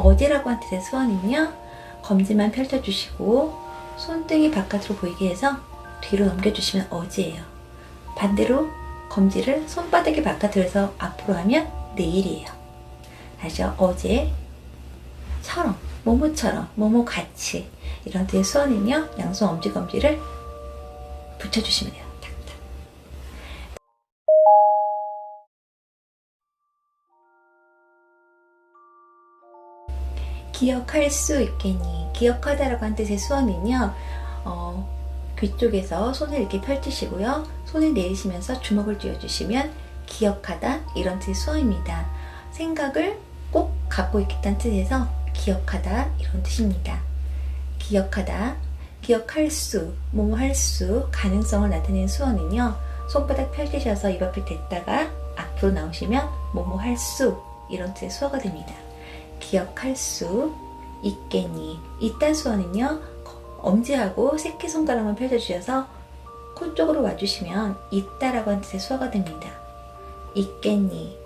어디라고 한 뜻의 수원은요. 검지만 펼쳐주시고 손등이 바깥으로 보이게 해서 뒤로 넘겨주시면 어지예요. 반대로 검지를 손바닥이 바깥으로 해서 앞으로 하면 내일이에요. 다시요. 어제처럼, 모모처럼, 모모 같이 이런 뜻의 수원은요. 양손 엄지검지를 붙여주시면 돼요. 기억할 수 있겠니? 기억하다라고 한 뜻의 수어는요, 어, 귀 쪽에서 손을 이렇게 펼치시고요. 손을 내리시면서 주먹을 쥐어주시면 기억하다 이런 뜻의 수어입니다. 생각을 꼭 갖고 있겠다는 뜻에서 기억하다 이런 뜻입니다. 기억하다, 기억할 수, 뭐뭐 할 수, 가능성을 나타내는 수어는요. 손바닥 펼치셔서 입 앞에 댔다가 앞으로 나오시면 뭐뭐 할 수 이런 뜻의 수어가 됩니다. 기억할 수 있겠니? 이딴 수어는요. 엄지하고 새끼손가락만 펼쳐주셔서 코 쪽으로 와주시면 있다라고 하는 뜻의 수어가 됩니다. 있겠니?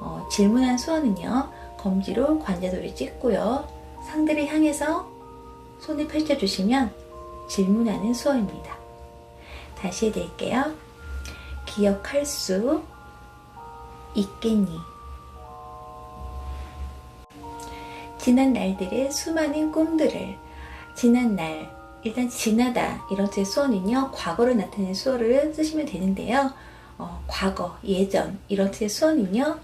어, 질문한 수어는요. 검지로 관자돌이 찍고요. 상대를 향해서 손을 펼쳐주시면 질문하는 수어입니다. 다시 해드릴게요. 기억할 수 있겠니? 지난 날들의 수많은 꿈들을 지난 날 일단 지나다 이런 뜻의 수어는요 과거를 나타내는 수어를 쓰시면 되는데요. 어, 과거 예전 이런 뜻의 수어는요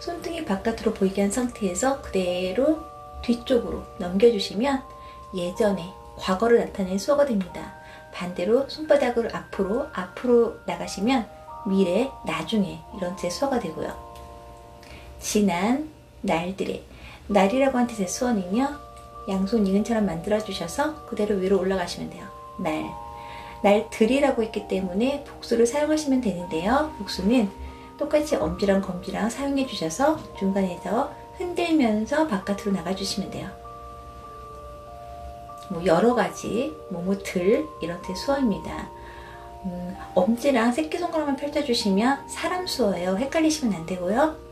손등이 바깥으로 보이게 한 상태에서 그대로 뒤쪽으로 넘겨주시면 예전에 과거를 나타내는 수어가 됩니다. 반대로 손바닥을 앞으로 앞으로 나가시면 미래 나중에 이런 뜻의 수어가 되고요. 지난 날들의 날이라고 한 뜻의 수어는요. 양손 이은처럼 만들어주셔서 그대로 위로 올라가시면 돼요. 날. 날들이라고 했기 때문에 복수를 사용하시면 되는데요. 복수는 똑같이 엄지랑 검지랑 사용해 주셔서 중간에서 흔들면서 바깥으로 나가주시면 돼요. 뭐 여러 가지 뭐뭐들 이런 뜻 수어입니다. 음, 엄지랑 새끼손가락만 펼쳐주시면 사람 수어예요. 헷갈리시면 안 되고요.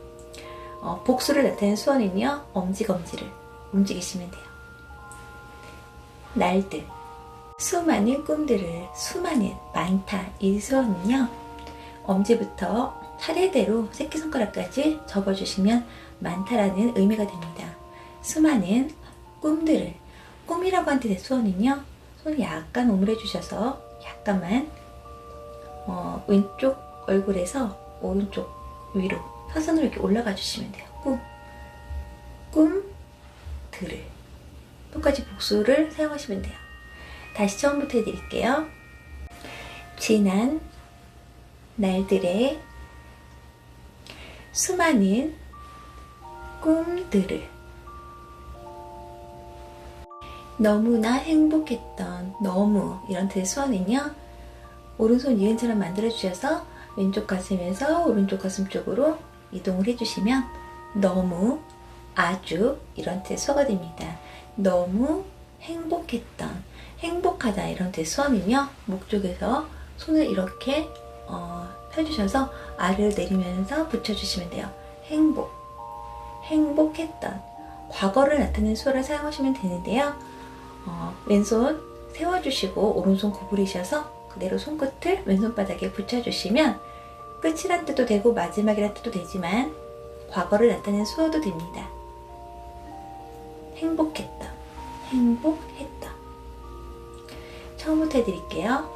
어, 복수를 나타내는 수어는요, 엄지검지를 움직이시면 돼요. 날들, 수많은 꿈들을, 수많은, 많다. 이 수어는요, 엄지부터 차례대로 새끼손가락까지 접어주시면 많다라는 의미가 됩니다. 수많은 꿈들을, 꿈이라고 한 뜻의 수어는요, 손을 약간 오므려 주셔서 약간만 어, 왼쪽 얼굴에서 오른쪽 위로 사선으로 이렇게 올라가 주시면 돼요. 꿈. 꿈, 들을. 똑같이 복수를 사용하시면 돼요. 다시 처음부터 해드릴게요. 지난 날들의 수많은 꿈들을 너무나 행복했던 너무 이런 수어는요 오른손 이은처럼 만들어 주셔서 왼쪽 가슴에서 오른쪽 가슴 쪽으로 이동을 해주시면 너무 아주 이런 수어가 됩니다. 너무 행복했던 행복하다 이런 뜻의 수어이며 목 쪽에서 손을 이렇게 어, 펴주셔서 아래로 내리면서 붙여주시면 돼요. 행복 행복했던 과거를 나타내는 수어를 사용하시면 되는데요. 어, 왼손 세워주시고 오른손 구부리셔서 그대로 손끝을 왼손바닥에 붙여주시면 끝이란 뜻도 되고 마지막이란 뜻도 되지만 과거를 나타내는 수어도 됩니다. 행복했다. 행복했다. 처음부터 해드릴게요.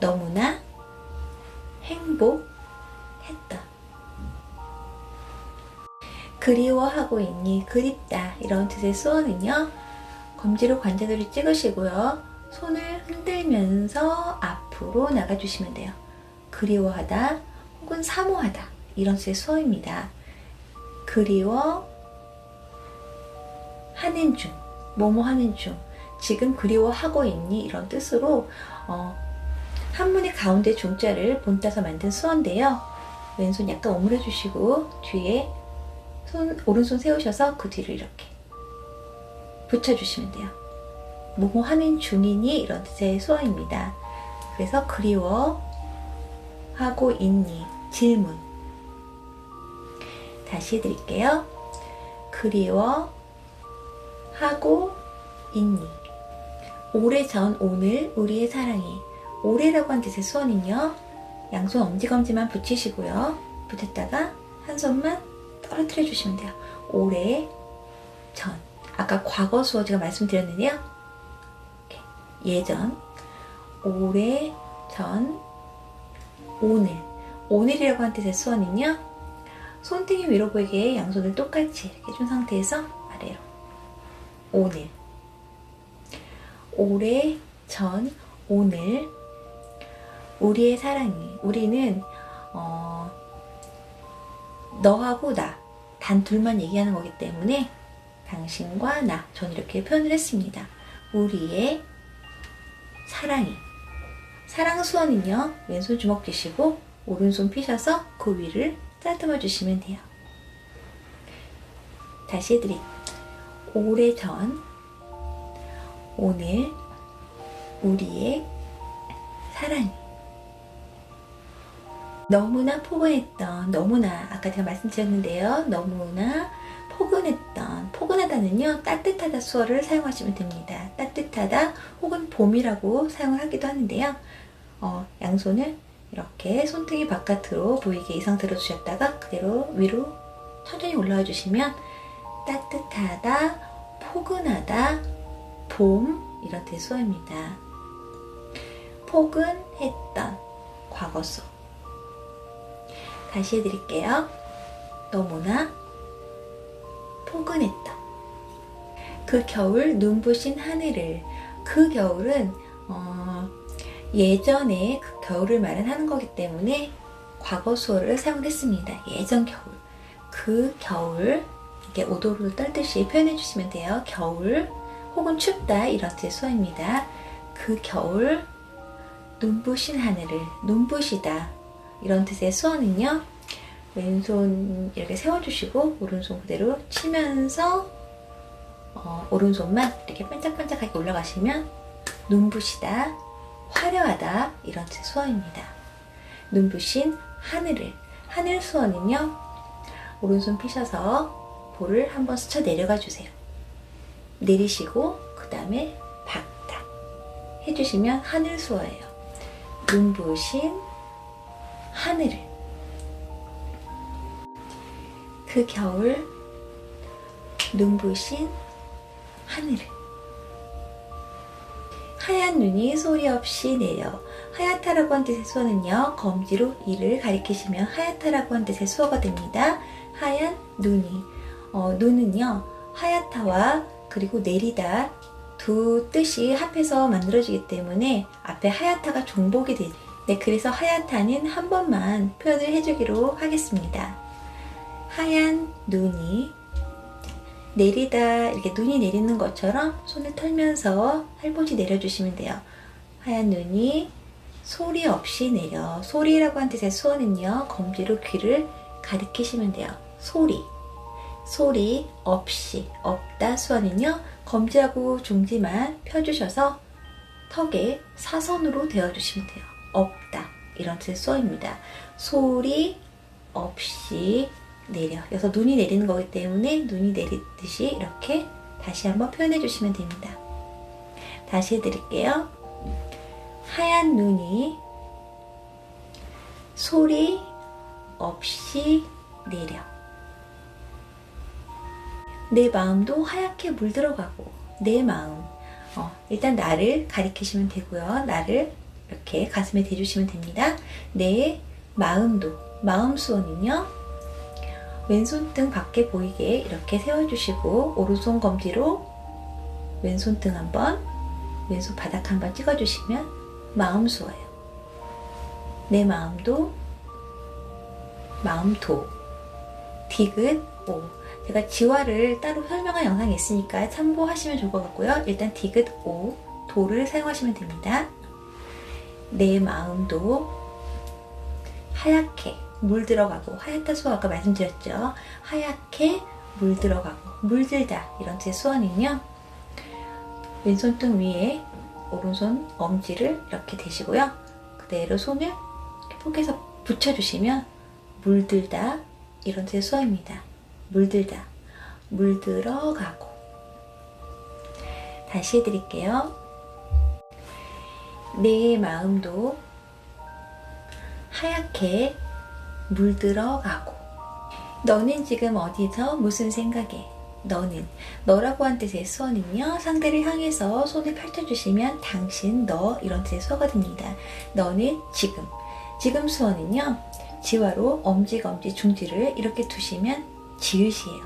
너무나 행복했다. 그리워하고 있니? 그립다. 이런 뜻의 수어는요. 검지로 관자들을 찍으시고요. 손을 흔들면서 앞으로 나가주시면 돼요. 그리워하다 혹은 사모하다 이런 뜻의 수어입니다. 그리워 하는 중, 뭐뭐 하는 중, 지금 그리워하고 있니 이런 뜻으로 어, 한문의 가운데 중자를 본따서 만든 수어인데요. 왼손 약간 오므려 주시고 뒤에 손 오른손 세우셔서 그 뒤를 이렇게 붙여주시면 돼요. 뭐뭐 하는 중이니 이런 뜻의 수어입니다. 그래서 그리워 하고 있니 질문 다시 해드릴게요. 그리워 하고 있니? 오래 전 오늘 우리의 사랑이 오래라고 한 뜻의 수원은요. 양손 엄지검지만 붙이시고요. 붙였다가 한 손만 떨어뜨려 주시면 돼요. 오래 전 아까 과거 수어 제가 말씀드렸는데요. 예전 오래 전 오늘 오늘이라고 한 뜻의 수원은요. 손등이 위로 보이게 양손을 똑같이 이렇게 준 상태에서 아래로 오늘 오래 전 오늘 우리의 사랑이 우리는 어, 너하고 나 단 둘만 얘기하는 거기 때문에 당신과 나 저는 이렇게 표현을 했습니다. 우리의 사랑이 사랑 수원은요 왼손 주먹 쥐시고 오른손 피셔서 그 위를 따듬어 주시면 돼요. 다시 해드리 오래전 오늘 우리의 사랑이 너무나 포근했던 너무나 아까 제가 말씀드렸는데요. 너무나 포근했던 포근하다는요 따뜻하다 수어를 사용하시면 됩니다. 따뜻하다 혹은 봄이라고 사용을 하기도 하는데요 어, 양손을 이렇게 손등이 바깥으로 보이게 이 상태로 두셨다가 그대로 위로 천천히 올라와 주시면 따뜻하다 포근하다 봄 이런 수어입니다. 포근했던 과거수 다시 해드릴게요. 너무나 포근했던. 그 겨울 눈부신 하늘을 그 겨울은 어, 예전에 그 겨울을 말하는 거기 때문에 과거 수어를 사용했습니다. 예전 겨울 그 겨울 이게 오도로 떨듯이 표현해 주시면 돼요. 겨울 혹은 춥다 이런 뜻의 수어입니다. 그 겨울 눈부신 하늘을 눈부시다 이런 뜻의 수어는요 왼손 이렇게 세워주시고 오른손 그대로 치면서 어, 오른손만 이렇게 반짝반짝하게 올라가시면 눈부시다 화려하다 이런 뜻의 수어입니다. 눈부신 하늘을 하늘 수어는요 오른손 피셔서 볼을 한번 스쳐 내려가 주세요. 내리시고 그 다음에 박다 해주시면 하늘 수어예요. 눈부신 하늘을. 그 겨울 눈부신 하늘을 하얀 눈이 소리 없이 내려 하얗다라고 한 뜻의 수어는요 검지로 이를 가리키시면 하얗다라고 한 뜻의 수어가 됩니다. 하얀 눈이. 어, 눈은요 하얗다와 그리고 내리다 두 뜻이 합해서 만들어지기 때문에 앞에 하얗다가 종복이 되죠 네, 그래서 하얗다는 한 번만 표현을 해주기로 하겠습니다. 하얀 눈이 내리다 이렇게 눈이 내리는 것처럼 손을 털면서 할보지 내려주시면 돼요. 하얀 눈이 소리 없이 내려 소리라고 한 뜻의 수어는요 검지로 귀를 가리키시면 돼요. 소리 소리 없이 없다 수어는요 검지하고 중지만 펴주셔서 턱에 사선으로 대어주시면 돼요. 없다 이런 뜻의 수어입니다. 소리 없이 내려. 그래서 눈이 내리는 거기 때문에 눈이 내리듯이 이렇게 다시 한번 표현해 주시면 됩니다. 다시 해드릴게요. 하얀 눈이 소리 없이 내려. 내 마음도 하얗게 물들어가고 내 마음 어, 일단 나를 가리키시면 되고요. 나를 이렇게 가슴에 대주시면 됩니다. 내 마음도 마음 수원은요. 왼손 등 밖에 보이게 이렇게 세워주시고 오른손 검지로 왼손 등 한번 왼손 바닥 한번 찍어주시면 마음 수어예요. 내 마음도 마음도 디귿 오 제가 지화를 따로 설명한 영상이 있으니까 참고하시면 좋을 것 같고요. 일단 디귿 오 도를 사용하시면 됩니다. 내 마음도 하얗게 물 들어가고 하얗다 수어 아까 말씀드렸죠. 하얗게 물 들어가고 물들다 이런 뜻의 수어는요. 왼손등 위에 오른손 엄지를 이렇게 대시고요. 그대로 손을 포개서 붙여주시면 물들다 이런 뜻의 수어입니다. 물들다 물들어 가고 다시 해드릴게요. 내 마음도 하얗게 물들어가고. 너는 지금 어디서 무슨 생각에? 너는 너라고 한 뜻의 수어는요 상대를 향해서 손을 펼쳐주시면 당신 너 이런 뜻의 수어가 됩니다. 너는 지금 지금 수어는요 지화로 엄지 검지 중지를 이렇게 두시면 지읒이에요.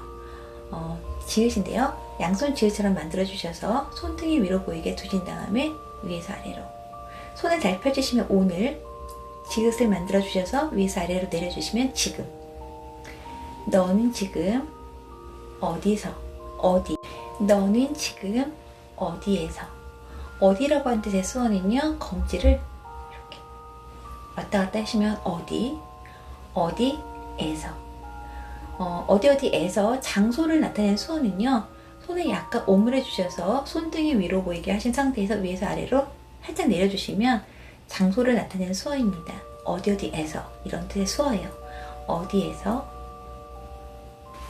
어, 지읒인데요. 양손 지읒처럼 만들어 주셔서 손등이 위로 보이게 두신 다음에 위에서 아래로. 손을 잘 펼치시면 오늘 지읒을 만들어 주셔서 위에서 아래로 내려주시면 지금. 너는 지금 어디서? 어디? 너는 지금 어디에서? 어디라고 한 뜻의 수어는요 검지를 이렇게. 왔다 갔다 하시면 어디? 어디에서? 어, 어디 어디에서 장소를 나타내는 수어는요 손을 약간 오므려 주셔서 손등이 위로 보이게 하신 상태에서 위에서 아래로 살짝 내려주시면 장소를 나타내는 수어입니다. 어디 어디에서? 이런 뜻의 수어예요. 어디에서?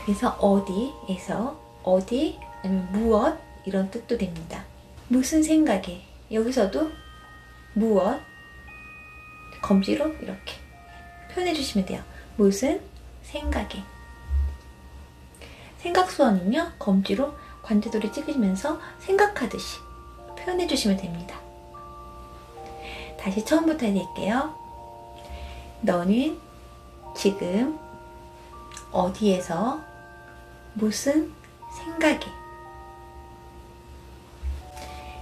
그래서 어디에서? 어디? 아니면 무엇? 이런 뜻도 됩니다. 무슨 생각에? 여기서도 무엇? 검지로 이렇게 표현해 주시면 돼요. 무슨 생각에? 생각 수원은요 검지로 관제도를 찍으시면서 생각하듯이 표현해 주시면 됩니다. 다시 처음부터 해드릴게요. 너는 지금 어디에서 무슨 생각에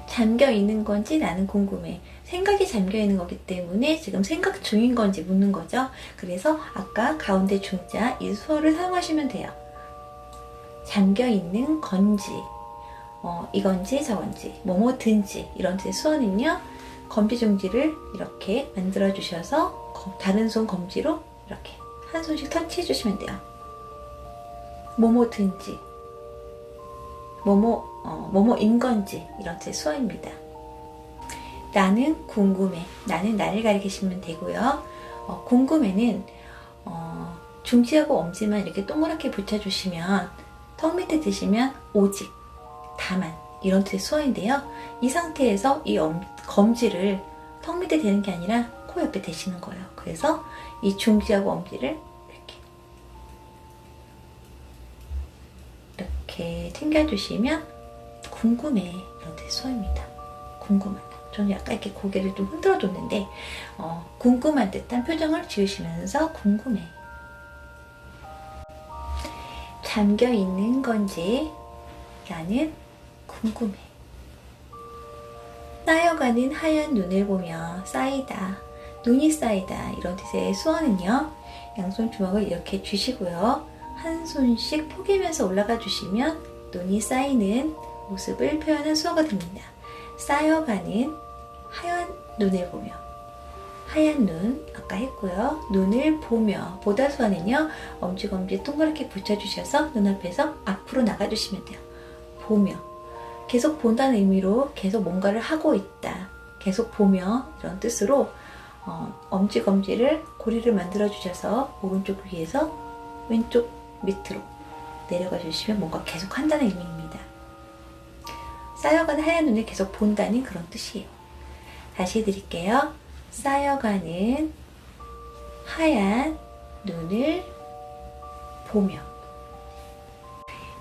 잠겨 있는 건지 나는 궁금해. 생각이 잠겨 있는 거기 때문에 지금 생각 중인 건지 묻는 거죠. 그래서 아까 가운데 중자 이 수어를 사용하시면 돼요. 잠겨 있는 건지, 어, 이건지 저건지, 뭐뭐든지 이런 뜻의 수어는요. 검지 중지를 이렇게 만들어 주셔서 거- 다른 손 검지로 이렇게 한 손씩 터치해 주시면 돼요. 뭐뭐 든지 뭐뭐 어, 뭐뭐인 건지 이런 뜻의 수어입니다. 나는 궁금해. 나는 나를 가리키시면 되고요. 어, 궁금해는 어, 중지하고 엄지만 이렇게 동그랗게 붙여주시면 턱 밑에 드시면 오직, 다만 이런 뜻의 수어인데요. 이 상태에서 이 엄- 검지를 턱 밑에 대는 게 아니라 코 옆에 대시는 거예요. 그래서 이 중지하고 엄지를 이렇게 이렇게 튕겨주시면 궁금해 이런 뜻의 수어입니다. 궁금하다. 저는 약간 이렇게 고개를 좀 흔들어 줬는데 어, 궁금한 듯한 표정을 지으시면서 궁금해. 잠겨 있는 건지 나는 궁금해. 쌓여가는 하얀 눈을 보며 쌓이다, 눈이 쌓이다 이런 뜻의 수어는요. 양손 주먹을 이렇게 주시고요. 한 손씩 포개면서 올라가 주시면 눈이 쌓이는 모습을 표현한 수어가 됩니다. 쌓여가는 하얀 눈을 보며 하얀 눈 아까 했고요. 눈을 보며 보다 수어는요. 엄지검지 동그랗게 붙여주셔서 눈앞에서 앞으로 나가주시면 돼요. 보며 계속 본다는 의미로 계속 뭔가를 하고 있다. 계속 보며 이런 뜻으로 어, 엄지 검지를 고리를 만들어 주셔서 오른쪽 위에서 왼쪽 밑으로 내려가 주시면 뭔가 계속 한다는 의미입니다. 쌓여가는 하얀 눈을 계속 본다는 그런 뜻이에요. 다시 해드릴게요. 쌓여가는 하얀 눈을 보며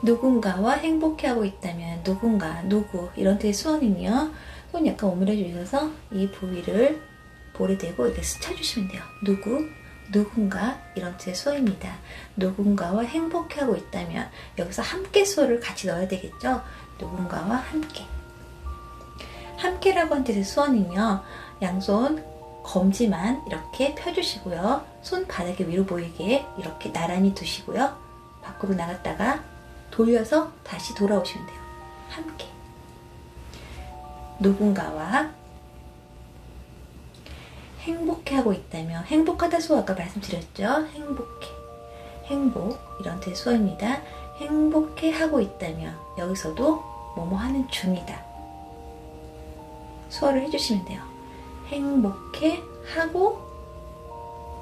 누군가와 행복해하고 있다면 누군가, 누구 이런 뜻의 수어는요. 손 약간 오므려 주셔서 이 부위를 볼에 대고 이렇게 스쳐주시면 돼요. 누구, 누군가 이런 뜻의 수어입니다. 누군가와 행복해하고 있다면 여기서 함께 수어를 같이 넣어야 되겠죠. 누군가와 함께. 함께라고 한 뜻의 수어는요. 양손 검지만 이렇게 펴주시고요. 손 바닥에 위로 보이게 이렇게 나란히 두시고요. 밖으로 나갔다가 돌려서 다시 돌아오시면 돼요. 함께. 누군가와 행복해하고 있다면 행복하다 수어 아까 말씀드렸죠? 행복해. 행복 이런 뜻의 수어입니다. 행복해 하고 있다면 여기서도 뭐뭐 하는 중이다. 수어를 해주시면 돼요. 행복해 하고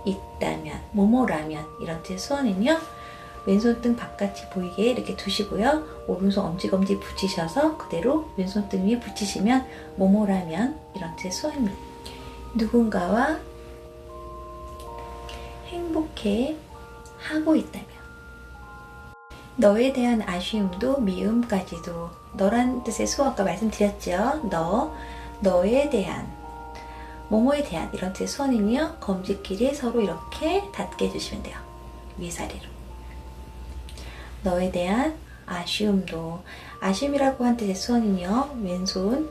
있다면 뭐뭐라면 이런 뜻의 수어는요. 왼손 등 바깥이 보이게 이렇게 두시고요. 오른손 엄지검지 붙이셔서 그대로 왼손 등 위에 붙이시면 모모라면 이런 뜻의 수어입니다. 누군가와 행복해 하고 있다면 너에 대한 아쉬움도 미움까지도 너란 뜻의 수어 아까 말씀드렸죠. 너, 너에 대한 뭐뭐에 대한 이런 뜻의 수어는요. 검지끼리 서로 이렇게 닿게 해주시면 돼요. 위사리로. 너에 대한 아쉬움도 아쉬움이라고 한 뜻의 수어는요. 왼손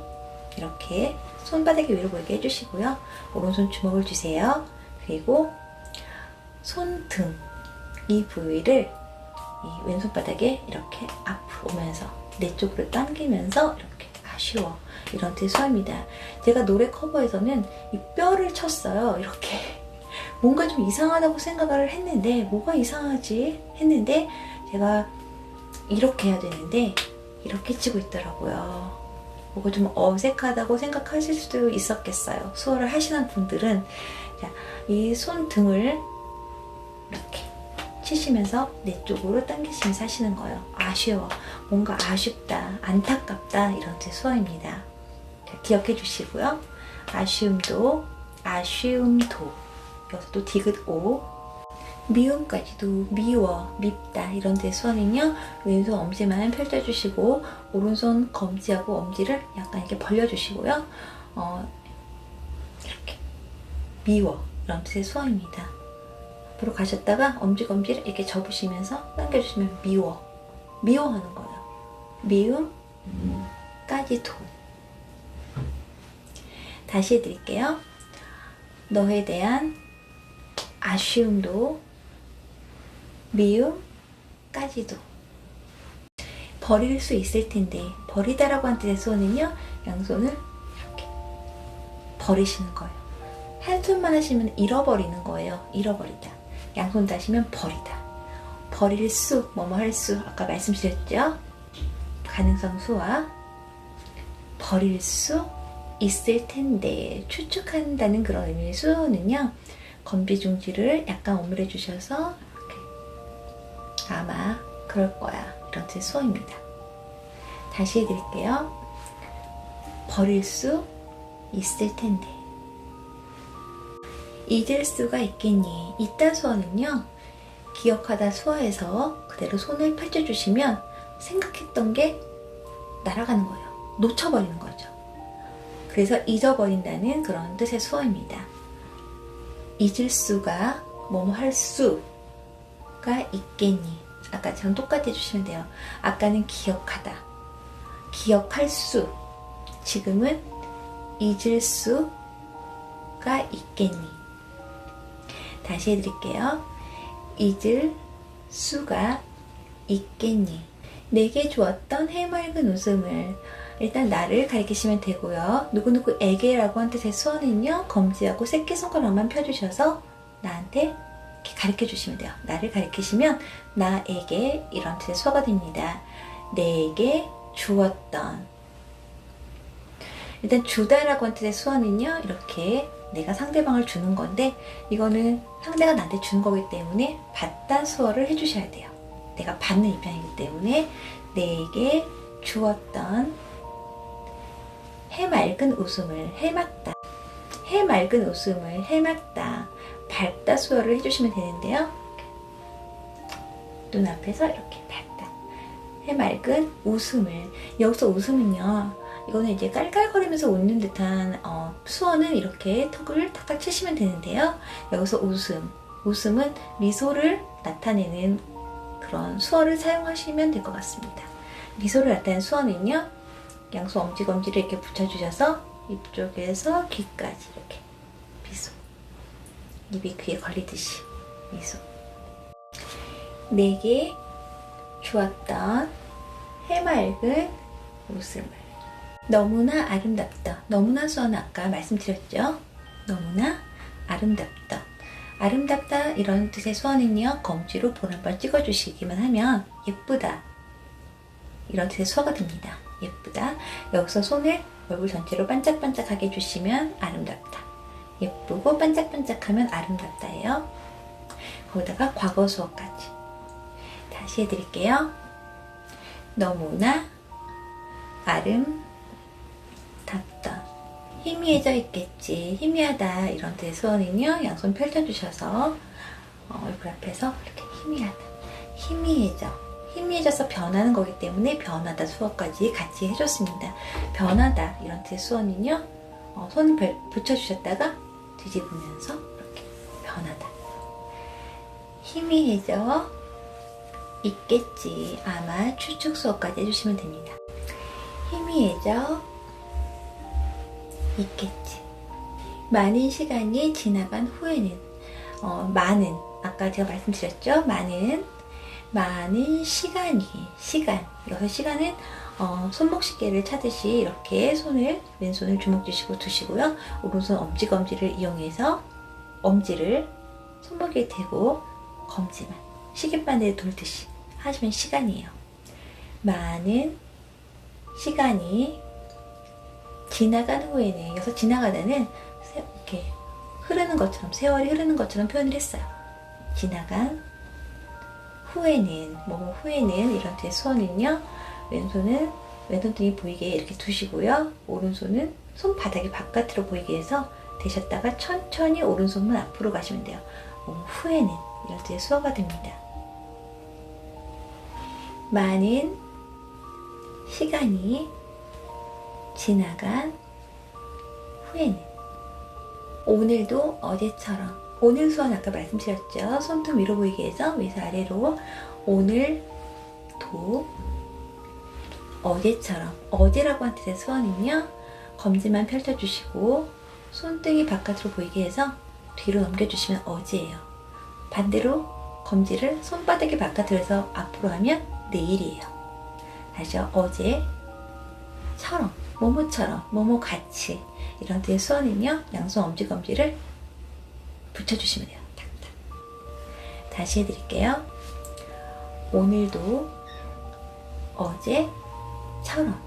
이렇게 손바닥이 위로 보이게 해주시고요. 오른손 주먹을 주세요. 그리고 손등 이 부위를 이 왼손바닥에 이렇게 앞으로 오면서 내 쪽으로 당기면서 이렇게 아쉬워 이런 뜻의 수어입니다. 제가 노래 커버에서는 이 뼈를 쳤어요. 이렇게 뭔가 좀 이상하다고 생각을 했는데 뭐가 이상하지 했는데 제가 이렇게 해야 되는데 이렇게 치고 있더라고요. 뭐가 좀 어색하다고 생각하실 수도 있었겠어요. 수어를 하시는 분들은 자, 이 손등을 이렇게 치시면서 내 쪽으로 당기시면서 하시는 거예요. 아쉬워. 뭔가 아쉽다. 안타깝다. 이런 뜻 수어입니다. 자, 기억해 주시고요. 아쉬움도, 아쉬움도. 여기서 또 디귿 오. 미움까지도 미워, 밉다. 이런 수어는요. 왼손 엄지만 펼쳐주시고, 오른손 검지하고 엄지를 약간 이렇게 벌려주시고요. 어, 이렇게. 미워. 뜻의 수어입니다. 앞으로 가셨다가 엄지검지를 이렇게 접으시면서 당겨주시면 미워. 미워하는 거예요. 미움까지도. 다시 해드릴게요. 너에 대한 아쉬움도 미움까지도 버릴 수 있을 텐데 버리다라고 한 뜻의 수어는요 양손을 이렇게 버리시는 거예요. 한 손만 하시면 잃어버리는 거예요. 잃어버리다. 양손 다시면 버리다. 버릴 수 뭐뭐 할 수 아까 말씀드렸죠? 가능성 수와 버릴 수 있을 텐데 추측한다는 그런 의미의 수어는요 건비중지를 약간 오므려 주셔서 아마 그럴 거야 이런 뜻의 수어입니다. 다시 해드릴게요. 버릴 수 있을 텐데 잊을 수가 있겠니? 이따 수어는요 기억하다 수어에서 그대로 손을 펼쳐주시면 생각했던 게 날아가는 거예요. 놓쳐버리는 거죠. 그래서 잊어버린다는 그런 뜻의 수어입니다. 잊을 수가 뭐뭐 할 수 가 있겠니? 아까처럼 똑같이 해주시면 돼요. 아까는 기억하다. 기억할 수. 지금은 잊을 수가 있겠니? 다시 해드릴게요. 잊을 수가 있겠니? 내게 주었던 해맑은 웃음을 일단 나를 가리키시면 되고요. 누구누구에게라고 한 뜻의 수어는요. 검지하고 새끼손가락만 펴주셔서 나한테 이렇게 가르쳐 주시면 돼요. 나를 가리키시면 나에게 이런 수어가 됩니다. 내게 주었던 일단 주다라고 한 뜻의 수어는요. 이렇게 내가 상대방을 주는 건데 이거는 상대가 나한테 주는 거기 때문에 받다 수어를 해주셔야 돼요. 내가 받는 입장이기 때문에 내게 주었던 해맑은 웃음을 해맑다. 해맑은 웃음을 해맑다. 밝다 수어를 해주시면 되는데요. 눈앞에서 이렇게 밝다. 해맑은 웃음을. 여기서 웃음은요. 이거는 이제 깔깔거리면서 웃는 듯한 어, 수어는 이렇게 턱을 탁탁 치시면 되는데요. 여기서 웃음. 웃음은 미소를 나타내는 그런 수어를 사용하시면 될 것 같습니다. 미소를 나타내는 수어는요. 양손 엄지검지를 이렇게 붙여주셔서 이쪽에서 귀까지 이렇게 미소. 입이 귀에 걸리듯이 미소. 내게 주었던 해맑은 웃음을. 너무나 아름답다. 너무나 수어는 아까 말씀드렸죠? 너무나 아름답다. 아름답다 이런 뜻의 수어는요. 검지로 번 찍어주시기만 하면 예쁘다. 이런 뜻의 수어가 됩니다. 예쁘다. 여기서 손을 얼굴 전체로 반짝반짝하게 해주시면 아름답다. 예쁘고 반짝반짝하면 아름답다예요. 거기다가 과거 수어까지. 다시 해드릴게요. 너무나 아름답다. 희미해져 있겠지. 희미하다. 이런 뜻의 소원은요. 양손 펼쳐주셔서 어, 얼굴 앞에서 이렇게 희미하다. 희미해져. 희미해져서 변하는 거기 때문에 변하다 수어까지 같이 해줬습니다. 변하다. 이런 뜻의 수어는요. 어, 별- 붙여주셨다가 뒤집으면서 이렇게 변하다. 희미해져 있겠지. 아마 추측 수어까지 해주시면 됩니다. 희미해져 있겠지. 많은 시간이 지나간 후에는 어, 많은 아까 제가 말씀드렸죠. 많은 많은 시간이 시간 여기서 시간은 어, 손목 시계를 차듯이 이렇게 손을 왼손을 주먹 주시고 두시고요. 오른손 엄지 검지를 이용해서 엄지를 손목에 대고 검지만 시계바늘에 돌듯이 하시면 시간이에요. 많은 시간이 지나간 후에는 여기서 지나가다는 세- 이렇게 흐르는 것처럼 세월이 흐르는 것처럼 표현을 했어요. 지나간 후에는 뭐 후에는 이런 뜻의 수어는요. 왼손은 왼손 등이 보이게 이렇게 두시고요. 오른손은 손바닥이 바깥으로 보이게 해서 대셨다가 천천히 오른손만 앞으로 가시면 돼요. 뭐 후에는 이런 뜻의 수어가 됩니다. 많은 시간이 지나간 후에는 오늘도 어제처럼 오늘 수원 아까 말씀드렸죠. 손등 위로 보이게 해서 위에서 아래로 오늘도 어제처럼 어제라고 한 뜻의 수원은요. 검지만 펼쳐주시고 손등이 바깥으로 보이게 해서 뒤로 넘겨주시면 어제예요. 반대로 검지를 손바닥이 바깥으로 해서 앞으로 하면 내일이에요. 다시요. 어제 처럼 뭐뭐처럼 뭐뭐 같이 이런 뜻의 수원은요. 양손 엄지 검지를 붙여주시면 돼요. 탁탁. 다시 해드릴게요. 오늘도 어제 처럼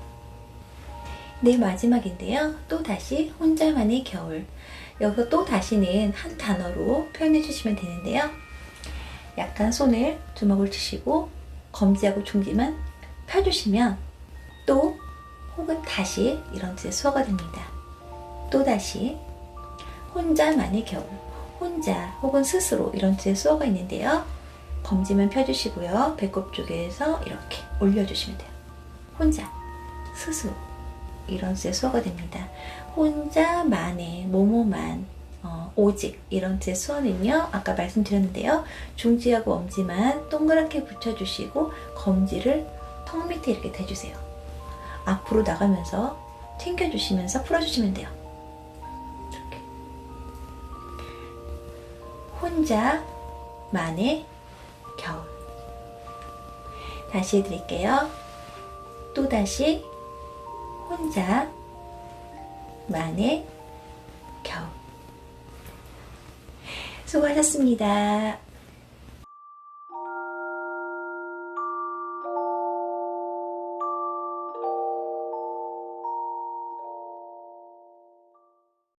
네 마지막인데요. 또 다시 혼자만의 겨울. 여기서 또 다시는 한 단어로 표현해 주시면 되는데요. 약간 손을 주먹을 주시고 검지하고 중지만 펴주시면 또 혹은 다시 이런 뜻의 수어가 됩니다. 또 다시 혼자만의 겨울. 혼자 혹은 스스로 이런 뜻의 수어가 있는데요. 검지만 펴주시고요. 배꼽 쪽에서 이렇게 올려주시면 돼요. 혼자, 스스로 이런 뜻의 수어가 됩니다. 혼자만의 뭐뭐만 어, 오직 이런 뜻의 수어는요. 아까 말씀드렸는데요. 중지하고 엄지만 동그랗게 붙여주시고 검지를 턱 밑에 이렇게 대주세요. 앞으로 나가면서 튕겨주시면서 풀어주시면 돼요. 이렇게. 혼자만의 겨울. 다시 해드릴게요. 또다시 혼자만의 겨울. 수고하셨습니다.